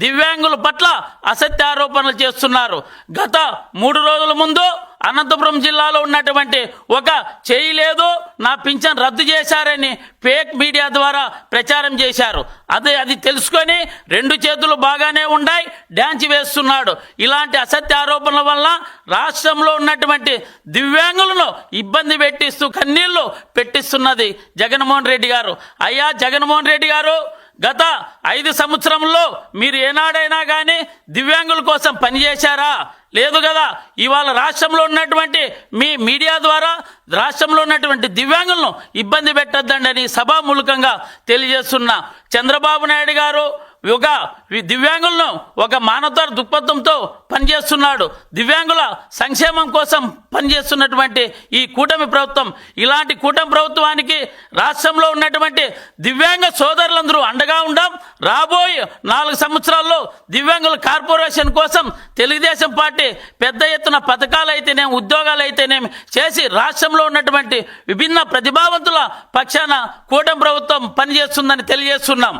దివ్యాంగుల పట్ల అసత్య ఆరోపణలు చేస్తున్నారు. గత మూడు రోజుల ముందు అనంతపురం జిల్లాలో ఉన్నటువంటి ఒక చేయలేదు నా పింఛన్ రద్దు చేశారని ఫేక్ మీడియా ద్వారా ప్రచారం చేశారు. అదే అది తెలుసుకొని రెండు చేతులు బాగానే ఉన్నాయి డ్యాన్స్ వేస్తున్నాడు. ఇలాంటి అసత్య ఆరోపణల వల్ల రాష్ట్రంలో ఉన్నటువంటి దివ్యాంగులను ఇబ్బంది పెట్టిస్తూ కన్నీళ్ళు పెట్టిస్తున్నది జగన్మోహన్ రెడ్డి గారు. అయ్యా జగన్మోహన్ రెడ్డి గారు గత ఐదు సంవత్సరంలో మీరు ఏనాడైనా కానీ దివ్యాంగుల కోసం పనిచేశారా? లేదు కదా. ఇవాళ రాష్ట్రంలో ఉన్నటువంటి మీ మీడియా ద్వారా రాష్ట్రంలో ఉన్నటువంటి దివ్యాంగులను ఇబ్బంది పెట్టద్దండి అని సభామూలకంగా తెలియజేస్తున్న చంద్రబాబు నాయుడు గారు ఒక వి- దివ్యాంగులను ఒక మానవతార దృక్పథంతో పనిచేస్తున్నాడు. దివ్యాంగుల సంక్షేమం కోసం పనిచేస్తున్నటువంటి ఈ కూటమి ప్రభుత్వం ఇలాంటి కూటమి ప్రభుత్వానికి రాష్ట్రంలో ఉన్నటువంటి దివ్యాంగ సోదరులందరూ అండగా ఉండం రాబోయే నాలుగు సంవత్సరాల్లో దివ్యాంగుల కార్పొరేషన్ కోసం తెలుగుదేశం పార్టీ పెద్ద ఎత్తున పథకాలు అయితేనేమి ఉద్యోగాలు అయితేనేమి చేసి రాష్ట్రంలో ఉన్నటువంటి విభిన్న ప్రతిభావంతుల పక్షాన కూటమి ప్రభుత్వం పనిచేస్తుందని తెలియజేస్తున్నాం.